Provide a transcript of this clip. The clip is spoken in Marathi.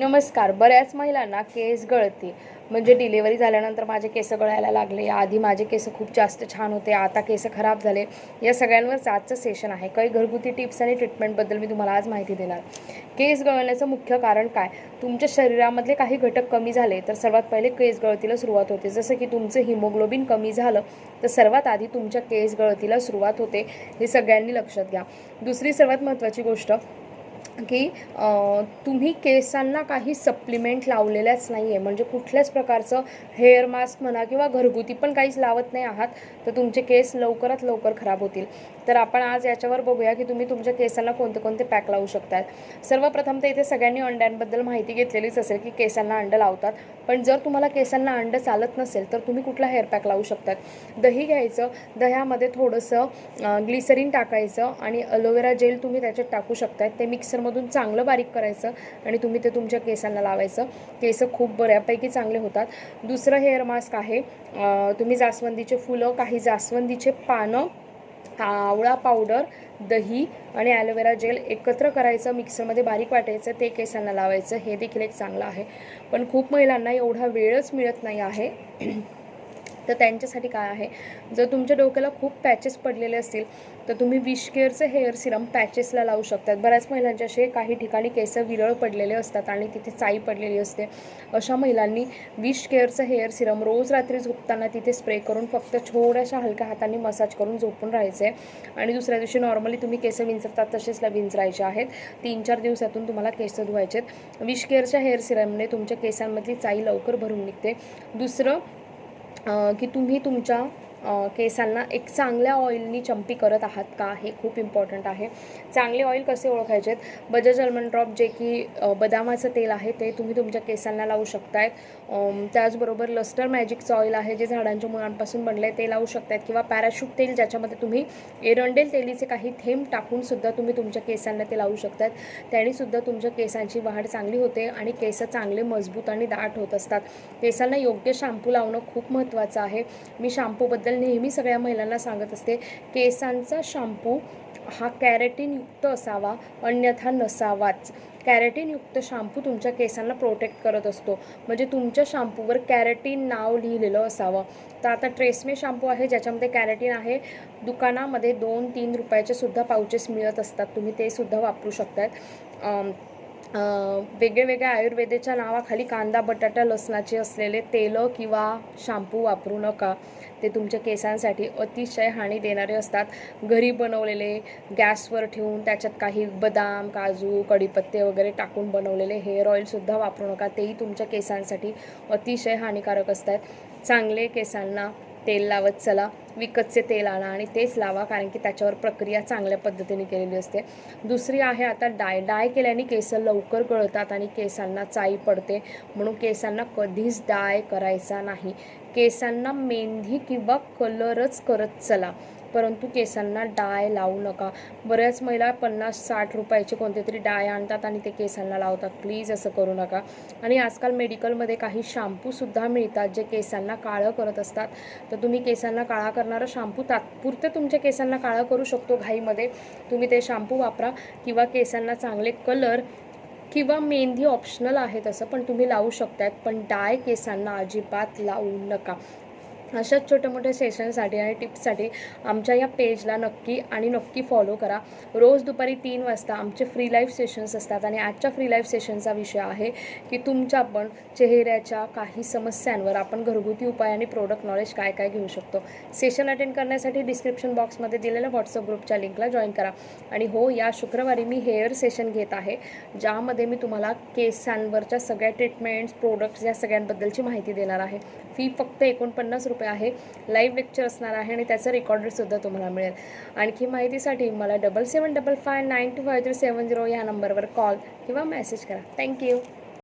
नमस्कार. बऱ्याच महिलांना केस गळती. म्हणजे डिलिव्हरी झाल्यानंतर माझे केस गळायला लागले. आधी माझे केस खूप जास्त छान होते. आता केस खराब झाले. या सगळ्यांवरच आजचं सेशन आहे. काही घरगुती टिप्स आणि ट्रीटमेंटबद्दल मी तुम्हाला आज माहिती देणार. केस गळण्याचं मुख्य कारण काय? तुमच्या शरीरामधले काही घटक कमी झाले तर सर्वात पहिले केस गळतीला सुरुवात होते. जसं की तुमचं हिमोग्लोबिन कमी झालं तर सर्वात आधी तुमच्या केस गळतीला सुरुवात होते. हे सगळ्यांनी लक्षात घ्या. दुसरी सर्वात महत्त्वाची गोष्ट की तुम्ही केसांना काही सप्लिमेंट लावलेल्याच नाही आहे म्हणजे कुठल्याच प्रकारचं हेअर मास्क म्हणा किंवा घरगुती पण काहीच लावत नाही आहात तर तुमचे केस लवकरात लवकर खराब होतील. तर आपण आज याच्यावर बघूया की तुम्ही तुमच्या केसांना कोणते कोणते पॅक लावू शकतात सर्वप्रथम तर इथे सगळ्यांनी अंड्यांबद्दल माहिती घेतलेलीच असेल की केसांना अंडं लावतात. पण जर तुम्हाला केसांना अंडं चालत नसेल तर तुम्ही कुठला हेअर पॅक लावू शकतात दही घ्यायचं. दह्यामध्ये थोडंसं ग्लिसरीन टाकायचं आणि अलोवेरा जेल तुम्ही त्याच्यात टाकू शकतात ते त्याच्यामधून चांगलं बारीक करायचं आणि तुम्ही ते तुमच्या केसांना लावायचं. केस खूप बऱ्यापैकी चांगले होतात. दुसरं हेअर मास्क आहे. तुम्ही जास्वंदीचे फुलं काही जास्वंदीचे पानं आवळा पावडर दही आणि ॲलोवेरा जेल एकत्र करायचं मिक्सरमध्ये बारीक वाटायचं ते केसांना लावायचं. हे देखील एक चांगलं आहे. पण खूप महिलांना एवढा वेळच मिळत नाही आहे. तर त्यांच्यासाठी काय आहे? जर तुमच्या डोक्याला खूप पॅचेस पडलेले असतील तर तुम्ही विश केअरचं हेअर सिरम पॅचेसला लावू शकतात. बऱ्याच महिलांचे असे काही ठिकाणी केस विरळ पडलेले असतात आणि तिथे चाई पडलेली असते. अशा महिलांनी विश केअरचं हेअर सिरम रोज रात्री झोपताना तिथे स्प्रे करून फक्त थोड्याशा हलक्या हाताने मसाज करून झोपून राहायचं. आहे आणि दुसऱ्या दिवशी नॉर्मली तुम्ही केस विंचरतात तसेच विंचरायचे आहेत. तीन चार दिवसातून तुम्हाला केस धुवायचे आहेत विश केअरच्या हेअर सिरमने तुमच्या केसांमधली चाई लवकर भरून निघते. दुसरं की तुम्ही तुमच्या केसांना एक चांगल्या ऑइलनी चंपी करत आहात का? हे खूप इम्पॉर्टंट आहे. चांगले ऑइल कसे ओळखायचे बजाज अल्मंड ड्रॉप जे की बदामाचं तेल आहे ते तुम्ही तुमच्या केसांना लावू शकतायत. त्याचबरोबर लस्टर मॅजिकचं ऑइल आहे जे झाडांच्या मुळांपासून बनलं आहे ते लावू शकतायत. किंवा पॅराशूट तेल ज्याच्यामध्ये तुम्ही एरंडेल तेलीचे काही थेंब टाकूनसुद्धा तुम्ही तुमच्या केसांना ते लावू शकतात त्यानेसुद्धा तुमच्या केसांची वाढ चांगली होते आणि केस चांगले मजबूत आणि दाट होत असतात. केसांना योग्य शॅम्पू लावणं खूप महत्त्वाचं आहे. मी शॅम्पूबद्दल नेहमी सगळ्या महिलांना सांगत असते केसांचा शॅम्पू हा कॅरेटीनयुक्त असावा अन्यथा नसावाच. कॅरेटीनयुक्त शॅम्पू तुमच्या केसांना प्रोटेक्ट करत असतो. म्हणजे तुमच्या शॅम्पूवर कॅरेटीन नाव लिहिलेलं असावं. तर आता ट्रेसमे शॅम्पू आहे ज्याच्यामध्ये कॅरेटीन आहे. दुकानामध्ये दोन तीन रुपयाचे सुद्धा पाउचेस मिळत असतात. तुम्ही ते सुद्धा वापरू शकतात अम, वेगळ्या आयुर्वेदेच्या नावाखाली कांदा बटाटा लसणाचे असलेले तेल किंवा शॅम्पू वापरू नका. ते तुमच्या केसांसाठी अतिशय हानी देणारे असतात. घरी बनवलेले गॅसवर ठेवून त्याच्यात काही बदाम काजू कढीपत्ते वगैरे टाकून बनवलेले हेअर ऑइलसुद्धा वापरू नका. तेही तुमच्या केसांसाठी अतिशय हानिकारक असतात. चांगले केसांना तेल लावत चला. विकतचे तेल आणा आणि तेच लावा कारण की त्याच्यावर प्रक्रिया चांगल्या पद्धतीने केलेली असते. दुसरी आहे आता डाय डाय केल्याने केस लवकर गळतात आणि केसांना चाई पडते. म्हणून केसांना कधीच डाय करायचा नाही. केसांना मेहंदी किंवा कलरच करत चला. परंतु केसांना डाय लावू नका. बऱ्याच महिला पन्नास साठ रुपयाचे कोणते तरी डाय आणतात आणि ते केसांना लावतात. प्लीज असं करू नका. आणि आजकाल मेडिकलमध्ये काही शॅम्पूसुद्धा मिळतात जे केसांना काळं करत असतात. तर तुम्ही केसांना काळा करणारा शॅम्पू तात्पुरते तुमच्या केसांना काळं करू शकतो घाईमध्ये. तुम्ही ते शॅम्पू वापरा किंवा केसांना चांगले कलर किंवा मेहंदी ऑप्शनल आहे तसं पण तुम्ही लावू शकतात पण डाय केसांना अजिबात लावू नका. अशाच छोट्या मोठ्या सेशनसाठी आणि टिप्ससाठी आमच्या या पेजला नक्की आणि नक्की फॉलो करा. रोज दुपारी तीन वाजता आमचे फ्री लाईव्ह सेशन्स असतात आणि आजच्या फ्री लाईव्ह सेशनचा विषय आहे की तुमच्या पण चेहऱ्याच्या काही समस्यांवर आपण घरगुती उपाय आणि प्रोडक्ट नॉलेज काय काय घेऊ शकतो. सेशन अटेंड करण्यासाठी डिस्क्रिप्शन बॉक्समध्ये दिलेल्या व्हॉट्सअप ग्रुपच्या लिंकला जॉईन करा. आणि हो या शुक्रवारी मी हेअर सेशन घेत आहे ज्यामध्ये मी तुम्हाला केसांवरच्या सगळ्या ट्रीटमेंट्स प्रोडक्ट्स या सगळ्यांबद्दलची माहिती देणार आहे. फी फक्त एकोणपन्नास रुपये रुपये आहे. लाईव्ह लेक्चर असणार आहे आणि त्याचं रेकॉर्डरसुद्धा तुम्हाला मिळेल. आणखी माहितीसाठी मला double seven double five nine two five three seven zero या नंबरवर कॉल किंवा मेसेज करा. थँक्यू